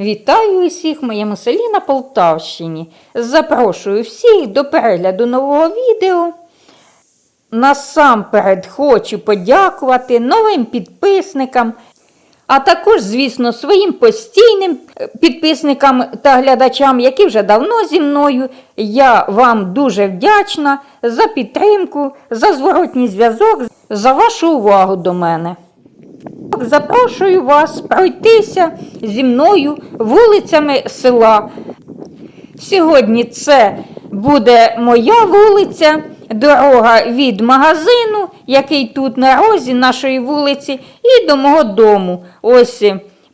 Вітаю усіх в моєму селі на Полтавщині. Запрошую всіх до перегляду нового відео. Насамперед хочу подякувати новим підписникам, а також, звісно, своїм постійним е, підписникам та глядачам, які вже давно зі мною. Я вам дуже вдячна за підтримку, за зворотній зв'язок, за вашу увагу до мене. Запрошую вас пройтися зі мною вулицями села. Сьогодні це буде моя вулиця, дорога від магазину, який тут на розі нашої вулиці, і до мого дому. Ось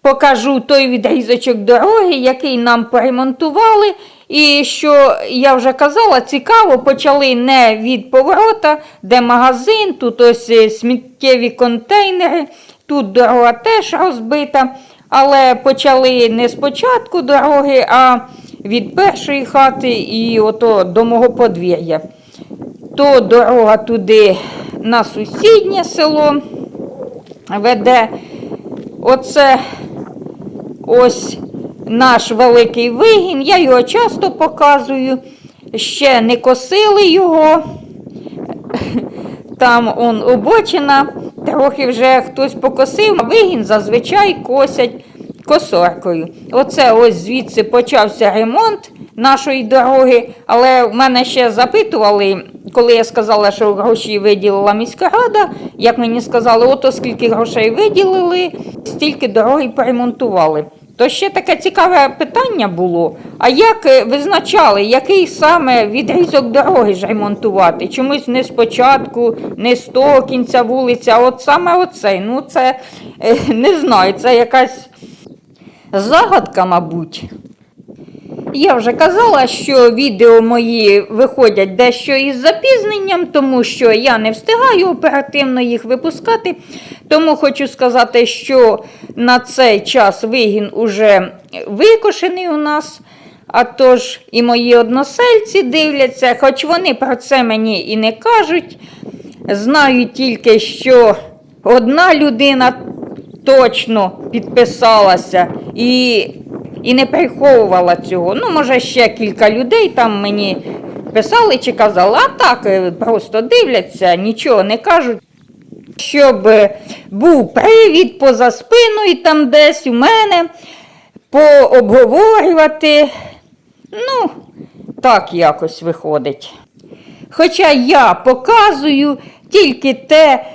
покажу той відрізочок дороги, який нам поремонтували. І що я вже казала, цікаво, почали не від поворота, де магазин, тут ось е, сміттєві контейнери, тут дорога теж розбита. Але почали не з початку дороги, а від першої хати і ото до мого подвір'я. То дорога туди на сусіднє село веде. Оце ось наш великий вигін. Я його часто показую. Ще не косили його. Там он обочина, трохи вже хтось покосив, а вигін зазвичай косять косоркою. Оце ось звідси почався ремонт нашої дороги, але в мене ще запитували, коли я сказала, що гроші виділила міська рада, як мені сказали, ото скільки грошей виділили, стільки дороги поремонтували. То ще таке цікаве питання було. А як е, визначали, який саме відрізок дороги ж ремонтувати? Чомусь не спочатку, не з того кінця вулиця, а от саме оцей. Ну, це е, не знаю, це якась загадка, мабуть. Я вже казала, що відео мої виходять дещо із запізненням, тому що я не встигаю оперативно їх випускати. Тому хочу сказати, що на цей час вигін уже викошений у нас. А тож і мої односельці дивляться, хоч вони про це мені і не кажуть. Знаю тільки, що одна людина точно підписалася і, і не приховувала цього. Ну, може, ще кілька людей там мені писали чи казали, а так е, просто дивляться, нічого не кажуть. Щоб був привід поза спиною там десь у мене пообговорювати. Ну, так якось виходить. Хоча я показую тільки те,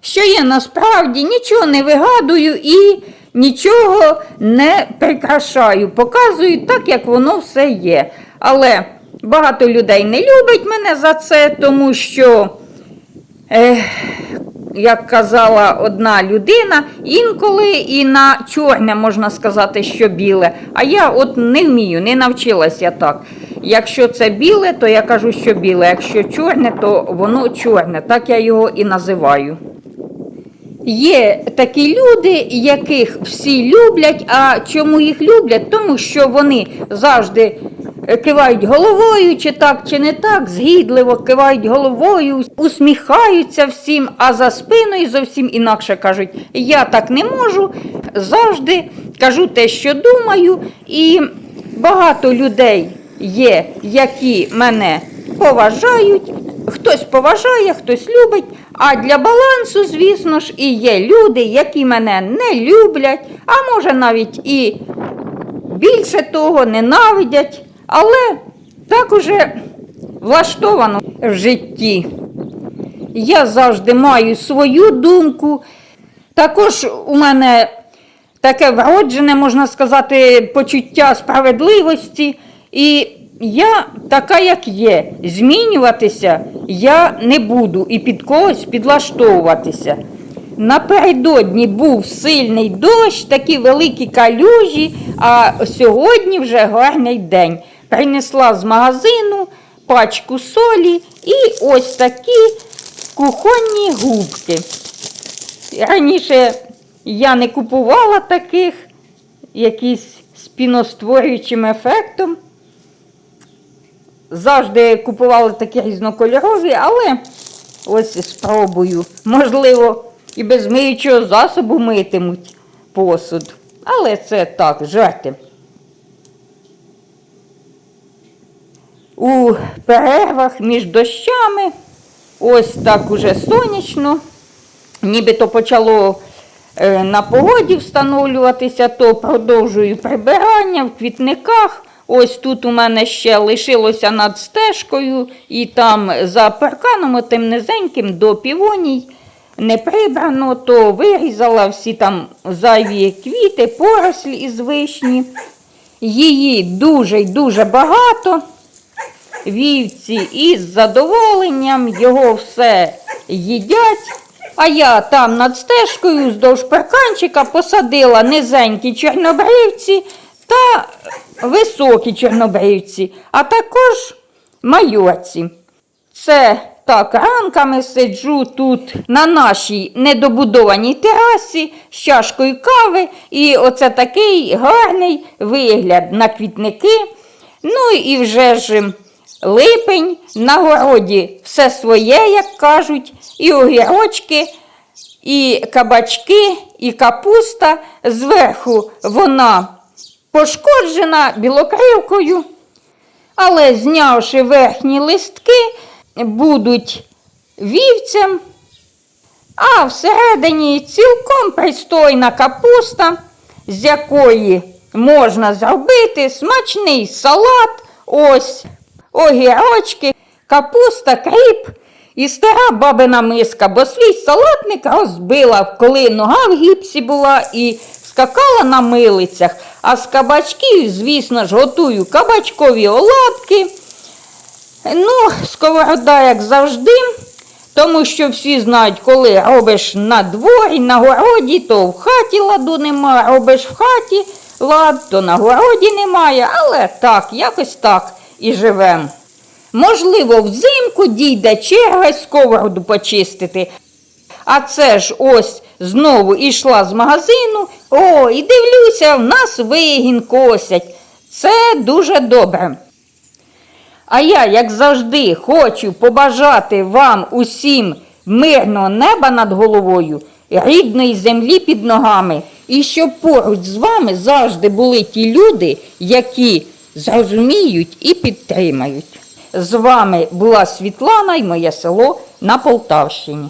що я насправді нічого не вигадую і нічого не прикрашаю. Показую так, як воно все є. Але багато людей не любить мене за це, тому що. Ех, як казала одна людина, інколи і на чорне можна сказати, що біле. А я от не вмію, не навчилася так. Якщо це біле, то я кажу, що біле. Якщо чорне, то воно чорне. Так я його і називаю. Є такі люди, яких всі люблять. А чому їх люблять? Тому що вони завжди е, кивають головою, чи так, чи не так, згідливо кивають головою, усміхаються всім, а за спиною зовсім інакше кажуть, я так не можу. Завжди кажу те, що думаю, і багато людей є, які мене поважають. Хтось поважає, хтось любить. А для балансу, звісно ж, і є люди, які мене не люблять, а може навіть і більше того ненавидять, але так уже влаштовано в житті. Я завжди маю свою думку. Також у мене таке вроджене, можна сказати, почуття справедливості. І я така, як є. Змінюватися я не буду і під когось підлаштовуватися. Напередодні був сильний дощ, такі великі калюжі, а сьогодні вже гарний день. Принесла з магазину пачку солі і ось такі кухонні губки. Раніше я не купувала таких, якісь з ефектом. Завжди купувала такі різнокольорові, але ось спробую. Можливо, і без миючого засобу митимуть посуд. Але це так, жарти. У перервах між дощами, ось так уже сонячно, нібито почало е, на погоді встановлюватися, то продовжую прибирання в квітниках. Ось тут у мене ще лишилося над стежкою, і там за парканом тим низеньким до півоній не прибрано, то вирізала всі там зайві квіти, порослі із вишні. Її дуже й дуже багато. Вівці із задоволенням його все їдять. А я там над стежкою вздовж парканчика посадила низенькі чорнобривці та високі чорнобривці, а також майорці. Це так, ранками сиджу тут на нашій недобудованій терасі з чашкою кави, і оце такий гарний вигляд на квітники. Ну і вже ж липень, на городі все своє, як кажуть, і огірочки, і кабачки, і капуста. Зверху вона пошкоджена білокривкою. Але знявши верхні листки, будуть вівцям, а всередині цілком пристойна капуста, з якої можна зробити смачний салат, ось огірочки, капуста, кріп і стара бабина миска, бо свій салатник розбила, коли нога в гіпсі була і скакала на милицях. А з кабачків, звісно ж, готую кабачкові оладки. Ну, сковорода, як завжди, тому що всі знають, коли робиш на дворі, на городі, то в хаті ладу нема, робиш в хаті лад, то на городі немає, але так, якось так і живемо. Можливо, взимку дійде черга сковороду почистити. А це ж ось знову йшла з магазину. О, і дивлюся, в нас вигін косять. Це дуже добре. А я, як завжди, хочу побажати вам усім мирного неба над головою, рідної землі під ногами, і щоб поруч з вами завжди були ті люди, які зрозуміють і підтримають. З вами була Світлана і моє село на Полтавщині.